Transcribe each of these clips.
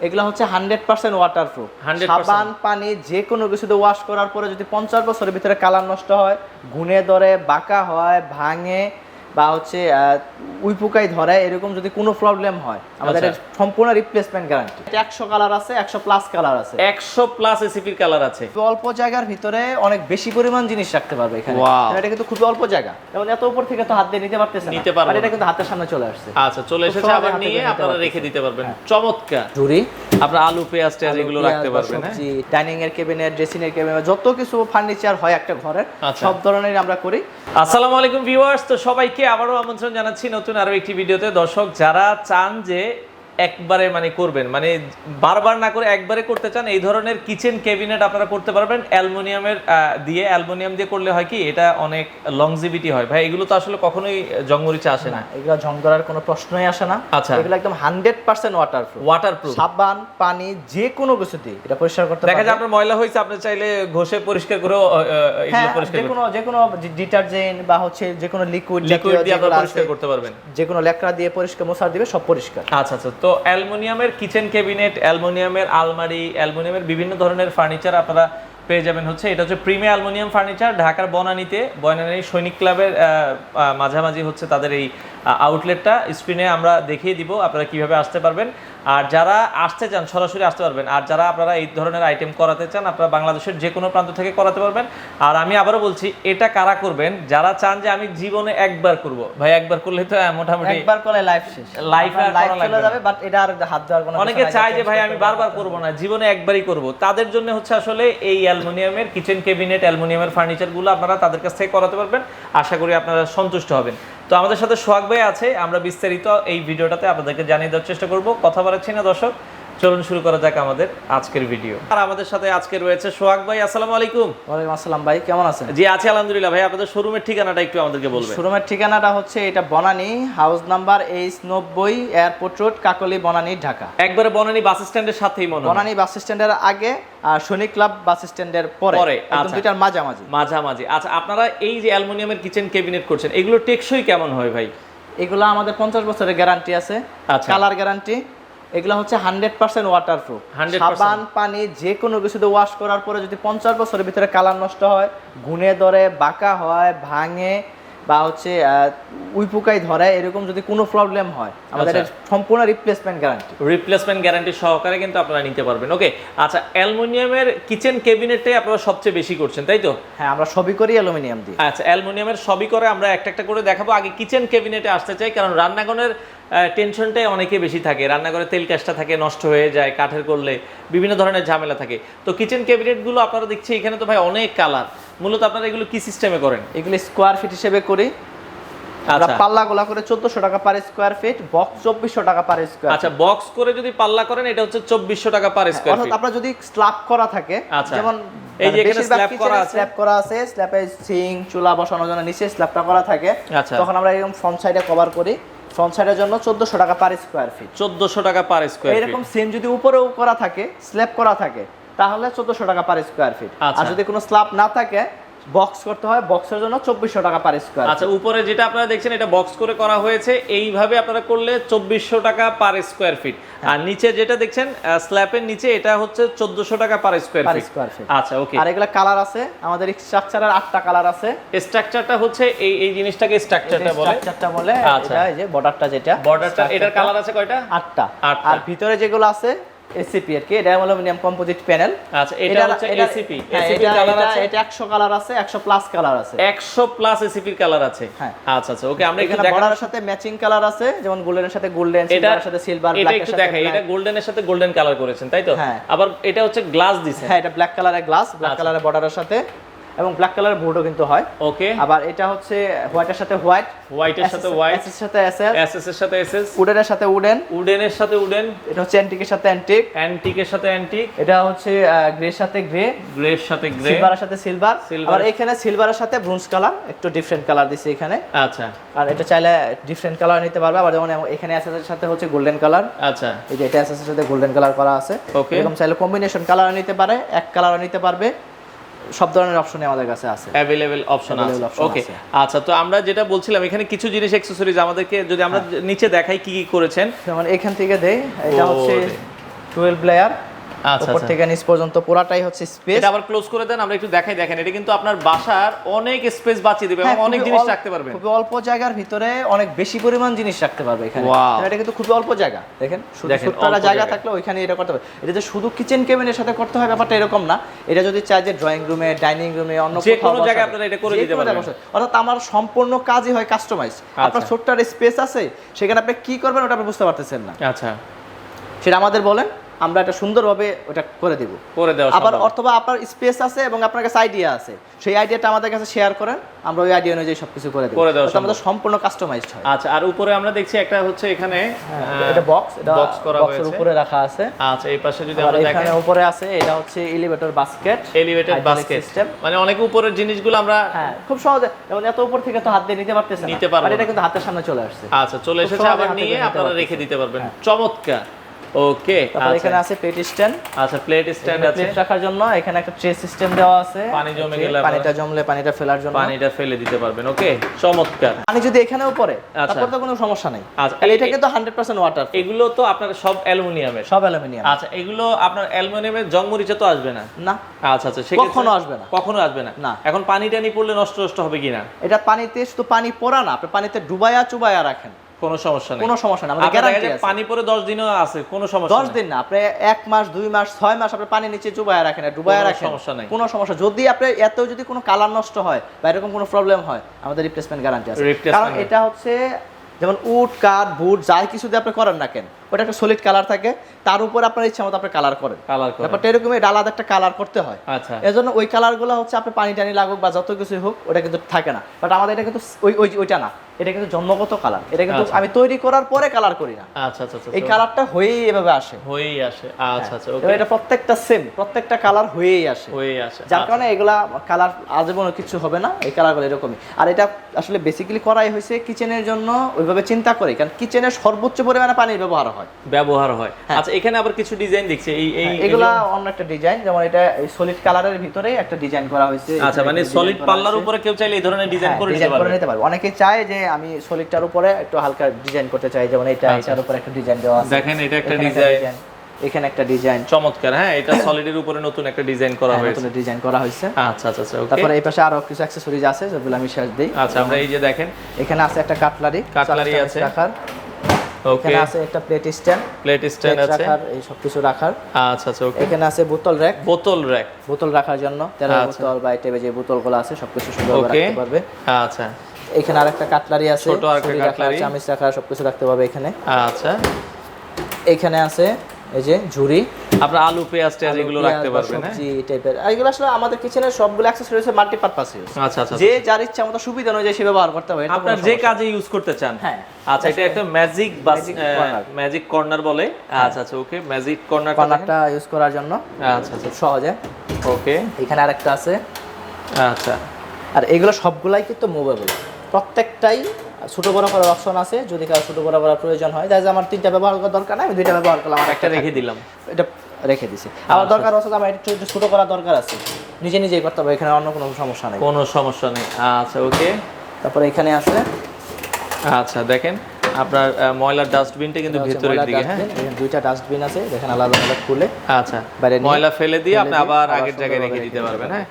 এগুলো হচ্ছে hundred percent water proof 100% সাবান পানি যে কোনো কিছুতে ওয়াশ করার পরে যদি পঞ্চাশ বছরের ভিতরে কালার নষ্ট হয় গুনে ধরে বাঁকা হয় ভাঙে বা হচ্ছে আহ, উইপুকাই ধরে এরকম যদি কোনো প্রবলেম হয় আমাদের আচ্ছা। সম্পূর্ণ রিপ্লেসমেন্ট গ্যারান্টি একশো কালার আছে একশো প্লাস কালার আছে। একশো প্লাস এসিপির কালার আছে। অল্প জায়গার ভিতরে অনেক বেশি পরিমাণ জিনিস রাখতে পারবে এখানে। এটা কিন্তু খুবই অল্প জায়গা। যেমন এত উপর থেকে তো হাত দিয়ে নিতে পারতেছে নিতে পারবে এটা কিন্তু হাতের সামনে চলে আসছে। আচ্ছা চলে এসেছে আবার নিয়ে আপনারা রেখে দিতে পারবেন। চমৎকার। ঝুড়ি আপনার আলু পেঁয়াজ টেয়াজ এগুলো রাখতে পারবেন হ্যাঁ? ডাইনিং এর কেবিনেট ড্রেসিং এর কেবিনেট যত কিছু ফার্নিচার হয় একটা ঘরের আচ্ছা। সব ধরনের আমরা করি। আসসালামু আলাইকুম ভিউয়ার্স তো সবাইকে আবারও আমন্ত্রণ জানাচ্ছি নতুন আরও একটি ভিডিওতে। দর্শক যারা চান যে একবারে মানে করবেন। মানে বারবার না করে একবারে করতে চান এই ধরনের কিচেন ক্যাবিনেট আপনারা করতে পারবেন। অ্যালুমিনিয়ামের দিয়ে অ্যালুমিনিয়াম দিয়ে করলে হয় কি এটা অনেক লংজিভিটি হয়। ভাই এগুলো তো আসলে কখনোই জঙ্গরিচে আসে না। এগুলো ঝং ধরার কোনো প্রশ্নই আসে না। আচ্ছা। এগুলো একদম hundred percent waterproof waterproof সাবান পানি যে কোনো কিছু দিয়ে এটা পরিষ্কার করতে দেখা যায় আপনার ময়লা হয়েছে আপনি চাইলে ঘষে পরিষ্কার করেও এগুলো পরিষ্কার যে কোনো যে কোনো ডিটারজেন্ট বা হচ্ছে যে কোনো লিকুইড লিকুইড দিয়ে আপনারা পরিষ্কার করতে পারবেন। যে কোনো লেকড়া দিয়ে পরিষ্কার মশার দিবে সব পরিষ্কার। আচ্ছা আচ্ছা তো অ্যালুমিনিয়ামের কিচেন ক্যাবিনেট, অ্যালমোনিয়ামের আলমারি, অ্যালমোনিয়ামের বিভিন্ন ধরনের ফার্নিচার আপনারা পেয়ে যাবেন হচ্ছে। এটা হচ্ছে প্রিমিয়া অ্যালমোনিয়াম ফার্নিচার, ঢাকার বনানীতে, বনানী সৈনিক ক্লাবের মাঝামাঝি হচ্ছে তাদের এই আউটলেটটা স্ক্রিনে আমরা দেখিয়ে দিব আপনারা কীভাবে আসতে পারবেন। আর যারা আসতে চান সরাসরি আসতে পারবেন। আর যারা আপনারা এই ধরনের আইটেম করাতে চান আপনারা বাংলাদেশের যে কোনো প্রান্ত থেকে করাতে পারবেন। আর আমি আবারও বলছি এটা কারা করবেন? যারা চান যে আমি জীবনে একবার করব। ভাই একবার করলে তো মোটামুটি একবার করে লাইফ শেষ। আর লাইফ চলে যাবে বাট এটা আর হাত দেওয়ার কোনো অনেকে চায় যে ভাই আমি বারবার করব না জীবনে একবারই করব। তাদের জন্য হচ্ছে আসলে এই অ্যালুমিনিয়ামের কিচেন ক্যাবিনেট অ্যালুমিনিয়ামের ফার্নিচারগুলো আপনারা তাদের কাছ থেকে করাতে পারবেন। আশা করি আপনারা সন্তুষ্ট হবেন। তো আমাদের সাথে সোহাগ ভাই আছে, আমরা বিস্তারিত এই ভিডিওটাতে আপনাদেরকে জানিয়ে দেওয়ার চেষ্টা করব। কথা বলাচ্ছি না দর্শক চলুন শুরু করা যাক আমাদের আজকের ভিডিও আর আমাদের সাথে আজকে রয়েছে সোহাগ ভাই আসসালামু আলাইকুম। ওয়ালাইকুম আসসালাম ভাই কেমন আছেন? জি আছি আলহামদুলিল্লাহ। ভাই আপনাদের শোরুমের ঠিকানাটা একটু আমাদেরকে বলবেন। শোরুমের ঠিকানাটা হচ্ছে এটা বনানী হাউস নাম্বার এইচ নব্বই এয়ারপোর্ট রোড কাকলি বনানী ঢাকা। একবারে বনানী বাস স্ট্যান্ডের সাথেই মনে বনানী বাস স্ট্যান্ডের আগে আর সৈনিক ক্লাব বাস স্ট্যান্ডের পরে। পরে, একদম আচ্ছা। দুইটার মাঝামাঝি। মাঝামাঝি। আচ্ছা আপনারা এই যে অ্যালুমিনিয়ামের কিচেন ক্যাবিনেট করছেন এগুলো টেকসই কেমন হয় ভাই? এগুলো আমাদের পঞ্চাশ বছরের গ্যারান্টি আছে। আচ্ছা। Colour guarantee. এগুলো হচ্ছে হান্ড্রেড পার্সেন্ট ওয়াটার প্রুফ 100% সাবান পানি যে কোনো কিছুতে ওয়াশ করার পরে যদি পঞ্চাশ বছরের ভিতরে কালার নষ্ট হয় গুনে ধরে বাঁকা হয় ভাঙে বা হচ্ছে উইপুকাই ধরে এরকম যদি কোনো প্রবলেম হয় আমাদের আচ্ছা। সম্পূর্ণ রিপ্লেসমেন্ট গ্যারান্টি রিপ্লেসমেন্ট গ্যারান্টি সহকারে কিন্তু আপনারা নিতে পারবেন। ওকে আচ্ছা অ্যালুমিনিয়ামের কিচেন ক্যাবিনেটে আপনারা সবচেয়ে বেশি করছেন তাই তো? হ্যাঁ আমরা সবই করি অ্যালুমিনিয়াম দিয়ে। আচ্ছা অ্যালুমিনিয়ামের সবই করে আমরা একটা একটা করে দেখাবো। আগে কিচেন ক্যাবিনেটে আসতে চাই কারণ রান্নাঘরের টেনশনটাই অনেকে বেশি থাকে। রান্নাঘরে তেল কাজটা থাকে নষ্ট হয়ে যায় কাঠের করলে বিভিন্ন ধরনের ঝামেলা থাকে। তো কিচেন ক্যাবিনেটগুলো আপনারা দেখছি এখানে তো ভাই অনেক কালার মূলত আপনারা এগুলো কি সিস্টেমে করেন? এগুলি স্কোয়ার ফিট হিসেবে করি। আমরা আচ্ছা। পাল্লা গোলা করে চোদ্দশো টাকা পার স্কোয়ার ফিট বক্স চব্বিশশো টাকা পার স্কোয়ার আচ্ছা বক্স করে যদি পাল্লা করেন এটা হচ্ছে চব্বিশশো টাকা পার স্কোয়ার অর্থাৎ ফিট আপনার যদি স্ল্যাব করা থাকে আচ্ছা। যেমন এই যে এখানে slab করা আছে। স্ল্যাব করা আছে স্ল্যাবে সিং চুলা বসানোর জন্য নিচে স্ল্যাবটা করা থাকে। তখন আমরা এরকম ফ্রন্ট সাইডে কভার করি। ফ্রন্ট সাইডের জন্য চোদ্দশো টাকা পার স্কোয়ার ফিট চোদ্দশো টাকা পার স্কোয়ার ফিট এরকম সেম যদি উপরেও করা থাকে স্ল্যাব করা থাকে তাহলে চোদ্দশো টাকা পার স্কোয়ার ফিট আচ্ছা। আর যদি কোনো স্ল্যাব না থাকে বক্স করতে হয় বক্সের জন্য চব্বিশশো টাকা পার স্কোয়ার আচ্ছা উপরে যেটা আপনারা দেখছেন এটা বক্স করে করা হয়েছে এইভাবে আপনারা করলে চব্বিশশো টাকা পার স্কোয়ার ফিট আর নিচে যেটা দেখছেন স্ল্যাপের নিচে এটা হচ্ছে চোদ্দশো টাকা per square per square feet আচ্ছা ওকে আর এগুলা কালার আছে আমাদের স্ট্রাকচারের আটটা কালার আছে। স্ট্রাকচারটা হচ্ছে এই এই জিনিসটাকে স্ট্রাকচারটা বলে। স্ট্রাকচারটা বলে আচ্ছা। এই যে বর্ডারটা যেটা বর্ডারটা এটার কালার আছে কয়টা? আটটা। আর ভিতরে যেগুলো আছে এসিপি আর কি এটা অ্যালুমিনিয়াম কম্পোজিট প্যানেল। আচ্ছা এটা হচ্ছে এসিপি এসিপি কালার আছে? এটা 100 কালার আছে 100 প্লাস কালার আছে। 100 প্লাস এসিপির কালার আছে? হ্যাঁ। আচ্ছা আচ্ছা ওকে আমরা এখানে বর্ডার বর্ডারের সাথে ম্যাচিং কালার আছে যেমন গোল্ডেনের সাথে গোল্ডেন এটা সিলভারের সাথে সিলভার এটা ব্ল্যাকের একটু সাথে এটা black। গোল্ডেনের সাথে গোল্ডেন কালার করেছেন তাই তো? হ্যাঁ। আবার এটা হচ্ছে গ্লাস দিছে হ্যাঁ এটা ব্ল্যাক কালারের গ্লাস ব্ল্যাক। কালারের বর্ডারের সাথে। এবং ব্ল্যাক কালারের বোর্ডও কিন্তু হয় ওকে আবার এটা হচ্ছে হোয়াইটের সাথে হোয়াইট হোয়াইটের সাথে হোয়াইট এর সাথে এসএস এসএস এর সাথে এসএস উডেনের সাথে উডেন উডেনের সাথে উডেন এটা হচ্ছে অ্যান্টিকের সাথে অ্যান্টিক অ্যান্টিকের সাথে অ্যান্টিক এটা হচ্ছে গ্রের সাথে গ্রে গ্রের সাথে গ্রে সিলভারের সাথে সিলভার। আবার এখানে সিলভারের সাথে ব্রোঞ্জ কালার একটু ডিফারেন্ট কালার দিছি এখানে আচ্ছা আর এটা চাইলে ডিফারেন্ট কালার নিতে পারবে আবার যেমন এখানে এসএস এর সাথে হচ্ছে গোল্ডেন কালার আচ্ছা এই যে এটা এসএস এর সাথে গোল্ডেন কালার করা আছে. এরকম চাইলে কম্বিনেশন কালার নিতে পারে এক কালার নিতে পারবে সব ধরনের অপশনই আমাদের কাছে আছে। অ্যাভেলেবেল অপশন আছে। ওকে আচ্ছা তো আমরা যেটা বলছিলাম এখানে কিছু জিনিস অ্যাকসেসরিজ আমাদেরকে যদি আমরা হ্যাঁ। নিচে দেখাই কি কি করেছেন। যেমন এখান থেকে দেই এটা হচ্ছে। টুয়েলভ লেয়ার উপর আচ্ছা। থেকে নিচ পর্যন্ত পুরাটাই হচ্ছে স্পেস এটা আবার ক্লোজ করে দেন আমরা একটু দেখাই দেখেন এটা কিন্তু আপনার বাসার অনেক স্পেস বাঁচিয়ে দিবে হ্যাঁ, এবং অনেক জিনিস রাখতে পারবেন। খুবই অল্প জায়গার ভিতরে অনেক বেশি পরিমাণ জিনিস রাখতে পারবে এখানে। এটা কিন্তু খুবই অল্প জায়গা। দেখেন শুধু জায়গা। থাকলে ওইখানে এটা করতে হবে এটা যে শুধু কিচেন কেবিনের সাথে করতে হয় ব্যাপারটা এরকম না। এটা যদি চাই যে ড্রয়িং রুমে ডাইনিং রুমে অন্য যে কোনো জায়গায় আপনারা এটা করে দিতে পারবেন। অর্থাৎ আমার সম্পূর্ণ কাজই হয় কাস্টমাইজ আপনার ছোট্ট স্পেস আছে সেখানে আপনি কি করবেন ওটা আপনি বুঝতে পারতেছেন না। আচ্ছা। সেটা আমাদের বলেন। আমরা এটা সুন্দরভাবে ওটা করে দিব। করে দেওয়া আবার অথবা আপনার স্পেস আছে এবং আপনার কাছে আইডিয়া আছে। সেই আইডিয়াটা আমাদের কাছে শেয়ার করেন আমরা ওই আইডিয়া অনুযায়ী সবকিছু করে দেব। করে দেওয়া আমাদের সম্পূর্ণ কাস্টমাইজড হয়। আচ্ছা আর উপরে আমরা দেখছি একটা হচ্ছে এখানে হ্যাঁ, এটা বক্স এটা box করা বক্সের হয়েছে। উপরে রাখা আছে। আচ্ছা এই পাশে যদি আমরা এখানে উপরে আছে এটা হচ্ছে elevator basket elevated basket system মানে অনেক উপরের জিনিসগুলো আমরা হ্যাঁ খুব সহজে যেমন এত উপর থেকে তো হাত দিয়ে নিতে পারতেছে না। নিতে পারব আর এটা কিন্তু হাতের সামনে চলে আসছে। আচ্ছা চলে এসেছে আবার নিয়ে আপনারা রেখে দিতে পারবেন। চমৎকার। ওকে তারপর এখানে আছে পেট স্ট্যান্ড আচ্ছা প্লেট স্ট্যান্ড আছে। প্লেট রাখার জন্য এখানে একটা ট্রে সিস্টেম দেওয়া আছে। পানি জমে গেলে পানিটা জমলে পানিটা ফেলার জন্য। পানিটা ফেলে দিতে পারবেন ওকে চমৎকার। পানি যদি এখানেও পড়ে আচ্ছা। তারপর তো কোনো সমস্যা নাই। আচ্ছা, এটা কিন্তু হান্ড্রেড পার্সেন্ট ওয়াটার এগুলো তো আপনার সব অ্যালুমিনিয়ামের। সব অ্যালুমিনিয়াম। আচ্ছা এগুলো আপনার অ্যালুমিনিয়ামের জং মরিচা তো আসবে না? না। আচ্ছা আচ্ছা সেক্ষেত্রে- কখনো আসবে না। কখনো আসবে না? না। এখন পানি টানি পড়লে নষ্ট নষ্ট হবে কিনা? এটা পানিতে শুধু পানি পড়া না আপনি পানিতে ডুবায়া চুবায়া রাখেন। কোনো সমস্যা নেই। কোনো সমস্যা না আমাদের গ্যারান্টি আছে। পানি পরে দশ দিনও আছে কোনো সমস্যা দশ নেই। দিন না আপনি এক মাস দুই মাস ছয় মাস আপনি পানি নিচে চুবায়া রাখেন ডুবায়া রাখেন। সমস্যা নাই। কোনো সমস্যা যদি আপনি এত যদি কোনো কালার নষ্ট হয় বা এরকম কোনো প্রবলেম হয় আমাদের রিপ্লেসমেন্ট গ্যারান্টি আছে। কারণ এটা হচ্ছে যেমন উড কাঠ বুট যাই কিছু দিয়ে আপনি করেন না কেন ওটা একটা সলিড কালার থাকে তার উপর আপনার ইচ্ছা মতো আপনি কালার করেন। ব্যাপারটা এরকমই এটা আলাদা একটা কালার করতে হয়। আচ্ছা। এজন্য ওই কালারগুলো হচ্ছে আপনি পানি টানি লাগুক বা যত কিছু হোক ওটা কিন্তু থাকে না। বাট আমাদের এটা কিন্তু ওই ওই ওইটা না। এটা কিন্তু জন্মগত কালার এটা কিন্তু আচ্ছা। আমি তৈরি করার পরে কালার করি না। আচ্ছা আচ্ছা আচ্ছা এই কালারটা হয়েই এভাবে আসে। হয়েই আসে। আচ্ছা আচ্ছা ওকে এটা প্রত্যেকটা সেম প্রত্যেকটা কালার হয়েই আসে। হয়েই আসে যার আচ্ছা। কারণে এগুলা কালার আজীবনও কিছু হবে না এই কালারগুলো এরকমই। আর এটা আসলে বেসিক্যালি করাই হয়েছে কিচেনের জন্য ওইভাবে চিন্তা করে কারণ কিচেনের সর্বোচ্চ পরিমাণে পানির ব্যবহার হয়। ব্যবহার হয়। হ্যাঁ। আচ্ছা এখানে আবার কিছু ডিজাইন দেখছি। এই এই এগুলা অন্য একটা ডিজাইন যেমন এটা এই সলিড কালারের ভিতরে একটা ডিজাইন করা হয়েছে। আচ্ছা মানে সলিড পাল্লার উপরে কেউ চাইলে এই ধরনের ডিজাইন হ্যাঁ, করে নিতে পারবে। অনেকে চায় যে আমি সলিডটার উপরে একটু হালকা ডিজাইন করতে চাই যেমন এটা আচ্ছা। এটার উপরে একটা ডিজাইন দেওয়া আছে। দেখেন এটা একটা ডিজাইন এখানে একটা ডিজাইন চমৎকার হ্যাঁ এটা সলিডের উপরে নতুন একটা ডিজাইন করা হয়েছে। নতুন ডিজাইন করা হয়েছে। আচ্ছা আচ্ছা আচ্ছা ওকে। তারপরে এই পাশে আরও কিছু অ্যাকসেসরিজ আছে যেগুলো আমি শেষ দিই। আচ্ছা আমরা এই যে দেখেন। এখানে আছে একটা কাটলারি কাটলারি আছে। রাখার। ওকে। এখানে আছে একটা প্লেট স্ট্যান্ড প্লেট স্ট্যান্ড আছে। রাখার এই সব কিছু রাখার। আচ্ছা আচ্ছা ওকে। এখানে আছে বোতল র্যাক বোতল র্যাক বোতল রাখার জন্য। তেরো আচ্ছা। বোতল বা টেবে যে বোতলগুলো আছে সবকিছু সুন্দরভাবে ওকে। রাখতে পারবে। আচ্ছা। এখানে আরেকটা কাটলারি আছে ছোট আরেকটা কাটলারি। চামচ রাখার সবকিছু রাখতে পারবে এখানে। আচ্ছা। এখানে আছে এই যে ঝুড়ি। আপনার আলু পেঁয়াজ টেয়াজ এগুলো রাখতে পারবেন হ্যাঁ? সবজি টাইপের এগুলো আসলে আমাদের কিচেনের সবগুলো অ্যাক্সেসরিজ মাল্টিপারপাস ইউজ আচ্ছা আচ্ছা যে যার ইচ্ছা মতো সুবিধা অনুযায়ী সে ব্যবহার করতে এটা আপনার যে কাজে ইউজ করতে চান। হ্যাঁ। আচ্ছা এটা একটা ম্যাজিক ম্যাজিক কর্নার বলে। আচ্ছা আচ্ছা ওকে ম্যাজিক কর্নার কর্নারটা ইউজ করার জন্য। আচ্ছা আচ্ছা খুব সহজে। ওকে এখানে আরেকটা আছে। আচ্ছা। আর এগুলো সবগুলাই কিন্তু মুভেবল প্রত্যেকটাই ছোট বড় করার অপশন আছে। যদি কারও ছোটো বড় করার প্রয়োজন হয় যায় আমার তিনটা ব্যবহার করার দরকার নাই আমি দুইটা ব্যবহার করলাম আমার একটা রেখে দিলাম। এটা রেখে দিছি। আবার দরকার আছে আমার একটু একটু ছোট করার দরকার আছে। নিজে নিজেই করতে হবে এখানে অন্য কোনো সমস্যা নেই। কোনো সমস্যা নেই। আচ্ছা ওকে। তারপরে এখানে আছে। আচ্ছা দেখেন আপনার ময়লার ডাস্টবিনটা কিন্তু ভেতরের দিকে হ্যাঁ? দুইটা ডাস্টবিন আছে দেখেন আলাদা আলাদা খুলে। আচ্ছা বাইরে ময়লা ফেলে দিয়ে আপনি আবার আগের জায়গায় রেখে দিতে পারবেন হ্যাঁ?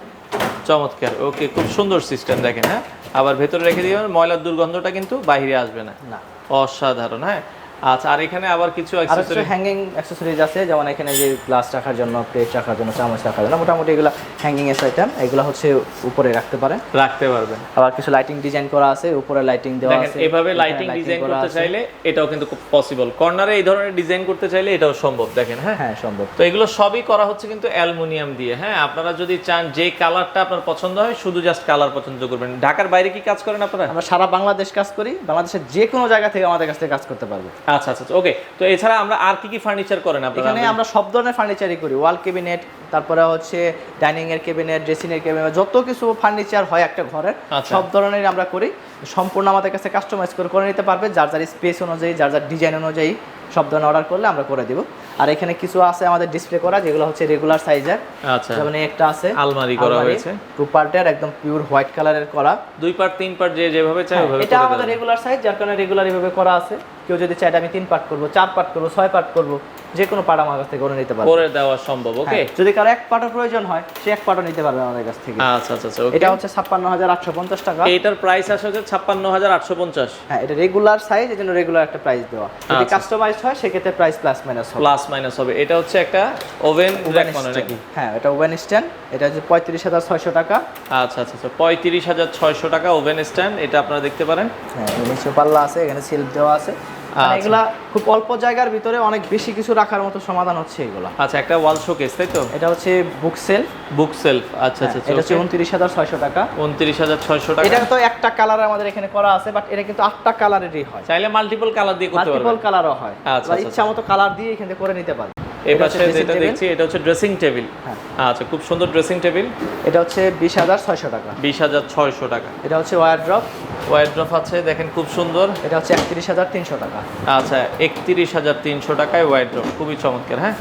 চমৎকার ওকে খুব সুন্দর সিস্টেম দেখেন হ্যাঁ? আবার ভেতরে রেখে দিবেন ময়লার দুর্গন্ধটা কিন্তু বাহিরে আসবে না। না। অসাধারণ হ্যাঁ? আচ্ছা আর এখানে আবার কিছু accessory- হ্যাঙ্গিং অ্যাক্সেসরিজ আছে যেমন এখানে যে গ্লাস রাখার জন্য প্লেট রাখার জন্য চামচ রাখার জন্য মোটামুটি এগুলো হ্যাঙ্গিং এস আইটেম এগুলো হচ্ছে উপরে রাখতে পারে রাখতে পারবেন। আবার কিছু লাইটিং ডিজাইন করা আছে উপরে লাইটিং দেওয়া দেখেন আছে এভাবে লাইটিং ডিজাইন করতে চাইলে এটাও কিন্তু খুব পসিবল কর্নারে এই ধরনের ডিজাইন করতে চাইলে এটাও সম্ভব দেখেন হ্যাঁ? হ্যাঁ সম্ভব। তো এগুলো সবই করা হচ্ছে কিন্তু অ্যালুমিনিয়াম দিয়ে হ্যাঁ? আপনারা যদি চান যে কালারটা আপনার পছন্দ হয় শুধু জাস্ট কালার পছন্দ করবেন। ঢাকার বাইরে কি কাজ করেন আপনারা? আমরা সারা বাংলাদেশ কাজ করি বাংলাদেশের যে কোনো জায়গা থেকে আমাদের কাছ থেকে কাজ করতে পারবে। আচ্ছা আচ্ছা ওকে তো এছাড়া আমরা আর কি কি ফার্নিচার করেন আপনারা? এখানে আমরা সব ধরনের ফার্নিচারই করি। ওয়াল কেবিনেট তারপরে হচ্ছে ডাইনিং এর কেবিনেট ড্রেসিং এর কেবিনেট যত কিছু ফার্নিচার হয় একটা ঘরের আচ্ছা। সব ধরনের আমরা করি। সম্পূর্ণ আমাদের কাছে কাস্টমাইজ করে করে নিতে পারবে। যার যার স্পেস অনুযায়ী যার যার ডিজাইন অনুযায়ী সব ধরনের অর্ডার করলে আমরা করে দিব। আর এখানে কিছু আছে আমাদের ডিসপ্লে করা যেগুলো হচ্ছে রেগুলার সাইজের আচ্ছা। যেমন একটা আছে আলমারি করা হয়েছে। টু পার্টের একদম পিওর হোয়াইট কালারের করা। দুই পার্ট তিন পার্ট যে যেভাবে চাই ওভাবে এটা আমাদের রেগুলার সাইজ যার কারণে রেগুলার এভাবে করা আছে। কেউ যদি চাই আমি তিন পার্ট করব চার পার্ট করব ছয় পার্ট করব যে কোনো পার্ট আমার কাছ থেকে করে নিতে পারবে। করে দেওয়া সম্ভব ওকে হ্যাঁ, যদি কারও এক পার্টের প্রয়োজন হয় সে এক পার্টও নিতে পারবে আমাদের কাছ থেকে। আচ্ছা আচ্ছা আচ্ছা এটা হচ্ছে ছাপ্পান্ন হাজার আটশো পঞ্চাশ টাকা। এইটার প্রাইস আসে হচ্ছে ছাপ্পান্ন হাজার আটশো পঞ্চাশ। হ্যাঁ এটা রেগুলার সাইজ এই জন্য রেগুলার একটা প্রাইস দেওয়া। যদি আচ্ছা। কাস্টমাইজড হয় সেক্ষেত্রে প্রাইস প্লাস মাইনাস হবে। প্লাস মাইনাস হবে। এটা হচ্ছে একটা ওভেন মানে নাকি হ্যাঁ এটা ওভেন স্ট্যান্ড এটা হচ্ছে পঁয়ত্রিশ হাজার ছয়শো টাকা। আচ্ছা আচ্ছা আচ্ছা। পঁয়ত্রিশ হাজার ছয়শো টাকা ওভেন স্ট্যান্ড এটা আপনারা দেখতে পারেন। হ্যাঁ পাল্লা আছে এখানে সেলফ দেওয়া আছে। মানে আচ্ছা। এগুলা খুব অল্প জায়গার ভিতরে অনেক বেশি কিছু রাখার মতো সমাধান হচ্ছে এগুলা। আচ্ছা একটা ওয়াল শোকেস তাই তো? এটা হচ্ছে বুক সেল বুক সেলফ আচ্ছা আচ্ছা এটা হচ্ছে উনত্রিশ হাজার ছয়শো টাকা। উনত্রিশ হাজার ছয়শো টাকা। এটা তো একটা কালার আমাদের এখানে করা আছে বাট এটা কিন্তু আটটা কালারেরই হয়। চাইলে মাল্টিপল কালার দিয়ে করতে মাল্টিপল কালারও হয়। আচ্ছা, আচ্ছা, ইচ্ছা মতো কালার দিয়ে এখানে করে নিতে পারবে এই পাশে যেটা দেখছি এটা হচ্ছে ড্রেসিং টেবিল হ্যাঁ। আচ্ছা খুব সুন্দর ড্রেসিং টেবিল এটা হচ্ছে বিশ হাজার ছয়শো টাকা। বিশ হাজার ছয়শো টাকা। এটা হচ্ছে ওয়ার ড্রপ ওয়াইড্রফ আছে দেখেন খুব সুন্দর। এটা হচ্ছে একত্রিশ হাজার তিনশো টাকা। আচ্ছা একত্রিশ হাজার তিনশো টাকায় ওয়াইড্রপ খুবই চমৎকার হ্যাঁ?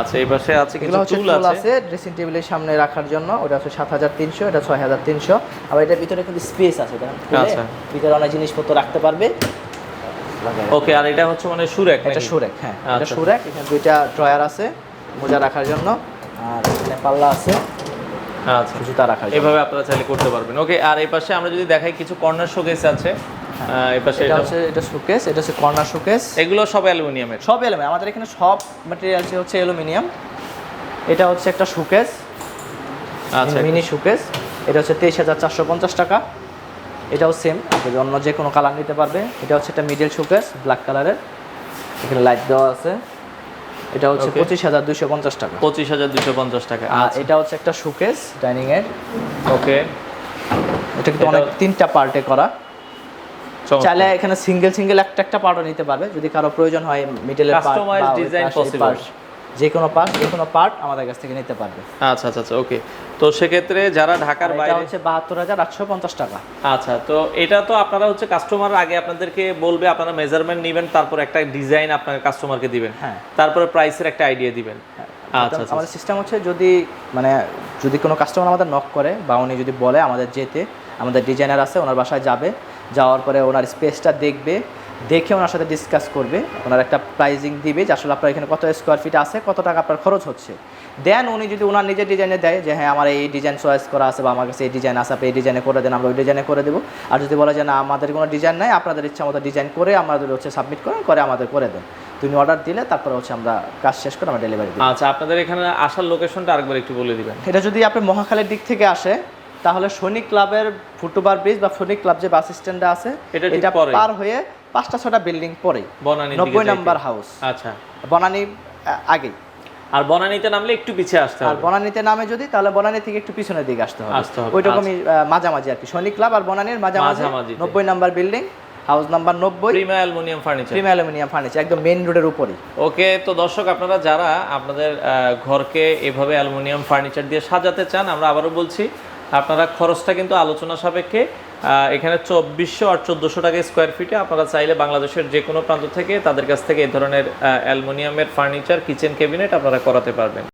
আচ্ছা এই পাশে আছে কিছু টুল আছে। ড্রেসিং টেবিলের সামনে রাখার জন্য। ওটা হচ্ছে সাত হাজার তিনশো এটা ছয় হাজার তিনশো। আবার এটার ভিতরে কিন্তু স্পেস আছে আচ্ছা। ভিতরে অনেক জিনিসপত্র রাখতে পারবে। ওকে আর এটা হচ্ছে মানে সুরেক এটা? সুরেক হ্যাঁ এটা আচ্ছা। সুরেক এখানে দুইটা ড্রয়ার আছে মোজা রাখার জন্য। আর এখানে পাল্লা আছে। আচ্ছা। জুতা রাখার জন্য এভাবে আপনারা চাইলে করতে পারবেন। ওকে আর এই পাশে আমরা যদি দেখাই কিছু কর্নার শোকেস আছে আহ, এই পাশে এটা হচ্ছে এটা শোকেস এটা হচ্ছে কর্নার শোকেস। এগুলো সব অ্যালুমিনিয়ামের। সব এলিমেন্ট আমাদের এখানে সব ম্যাটেরিয়াল হচ্ছে অ্যালুমিনিয়াম। এটা হচ্ছে একটা শোকেস। আচ্ছা। Mini showcase. এটা হচ্ছে তেইশ হাজার চারশো পঞ্চাশ টাকা। এটাও সেম আপনি অন্য যে কোনো কালার নিতে পারবে এটা হচ্ছে একটা মিডল শোকেস ব্ল্যাক কালারের এখানে লাইট দেওয়া আছে। এটা হচ্ছে. পঁচিশ হাজার দুশো পঞ্চাশ টাকা। পঁচিশ হাজার দুশো পঞ্চাশ টাকা। আর এটা হচ্ছে একটা শোকেস ডাইনিং এর ওকে এটা কিন্তু অনেক তিনটা পার্টে করা। চাইলে এখানে সিঙ্গেল সিঙ্গেল একটা একটা পার্টও নিতে পারবে। যদি কারও প্রয়োজন হয় মিডলের পার্ট ডিজাইন পসিবল. যে কোনো পার্ট যে কোনো পার্ট আমাদের কাছ থেকে নিতে পারবে। আচ্ছা আচ্ছা আচ্ছা ওকে তো সেক্ষেত্রে যারা ঢাকার বাইরে হচ্ছে বাহাত্তর হাজার আটশো পঞ্চাশ টাকা। আচ্ছা তো এটা তো আপনারা হচ্ছে কাস্টমার আগে আপনাদেরকে বলবে আপনারা মেজারমেন্ট নেবেন তারপর একটা ডিজাইন আপনার কাস্টমারকে দিবেন। হ্যাঁ। তারপরে প্রাইসের একটা আইডিয়া দিবেন। আচ্ছা আচ্ছা আমাদের সিস্টেম হচ্ছে যদি মানে যদি কোনো কাস্টমার আমাদের নক করে বা উনি যদি বলে আমাদের যেতে আমাদের ডিজাইনার আছে ওনার বাসায় যাবে যাওয়ার পরে ওনার স্পেসটা দেখবে দেখে ওনার সাথে ডিসকাস করবে ওনার একটা প্রাইজিং দিবে যে আসলে আপনার এখানে কত স্কোয়ার ফিট আছে কত টাকা আপনার খরচ হচ্ছে। দেন উনি যদি ওনার নিজের ডিজাইনে দেয় যে হ্যাঁ আমার এই ডিজাইন চয়েস করা আছে বা আমার কাছে এই ডিজাইন আছে আপনি এই ডিজাইনে করে দেন আমরা ওই ডিজাইনে করে দেবো। আর যদি বলে যে না আমাদের কোনো ডিজাইন নাই আপনাদের ইচ্ছা মতো ডিজাইন করে আমাদের হচ্ছে সাবমিট করেন করে আমাদের করে দেন। তুমি অর্ডার দিলে তারপরে হচ্ছে আমরা কাজ শেষ করে আমরা ডেলিভারি দিই। আচ্ছা আপনাদের এখানে আসার লোকেশনটা আরেকবার একটু বলে দিবেন। এটা যদি আপনি মহাখালীর দিক থেকে আসে তাহলে সৈনিক ক্লাবের ফুটওভার ব্রিজ বা সৈনিক ক্লাব যে বাস স্ট্যান্ডে আছে এটা পার হয়ে পাঁচটা ছটা বিল্ডিং পরে বনানী নব্বই নাম্বার হাউস আচ্ছা। বনানী আগেই। আর বনানীতে নামলে একটু পিছিয়ে আসতে আর বনানীতে নামে যদি তাহলে বনানী থেকে একটু পিছনের দিকে আসতে হবে। হবে, ওইরকমই মাঝামাঝি আর কি। সৈনিক ক্লাব আর বনানীর মাঝামাঝি নব্বই নাম্বার বিল্ডিং হাউস নাম্বার নব্বই। Prima aluminium furniture. Premium aluminium furniture একদম মেইন রোডের উপরই। ওকে তো দর্শক আপনারা যারা আপনাদের আহ, ঘরকে এভাবে অ্যালুমিনিয়াম ফার্নিচার দিয়ে সাজাতে চান আমরা আবারও বলছি আপনারা খরচটা কিন্তু আলোচনা সাপেক্ষে এখানে চব্বিশশো আর চোদ্দোশো টাকা স্কোয়ার ফিটে আপনারা চাইলে বাংলাদেশের যে কোনো প্রান্ত থেকে তাদের কাছ থেকে এই ধরনের অ্যালমোনিয়ামের ফার্নিচার কিচেন ক্যাবিনেট আপনারা করাতে পারবেন।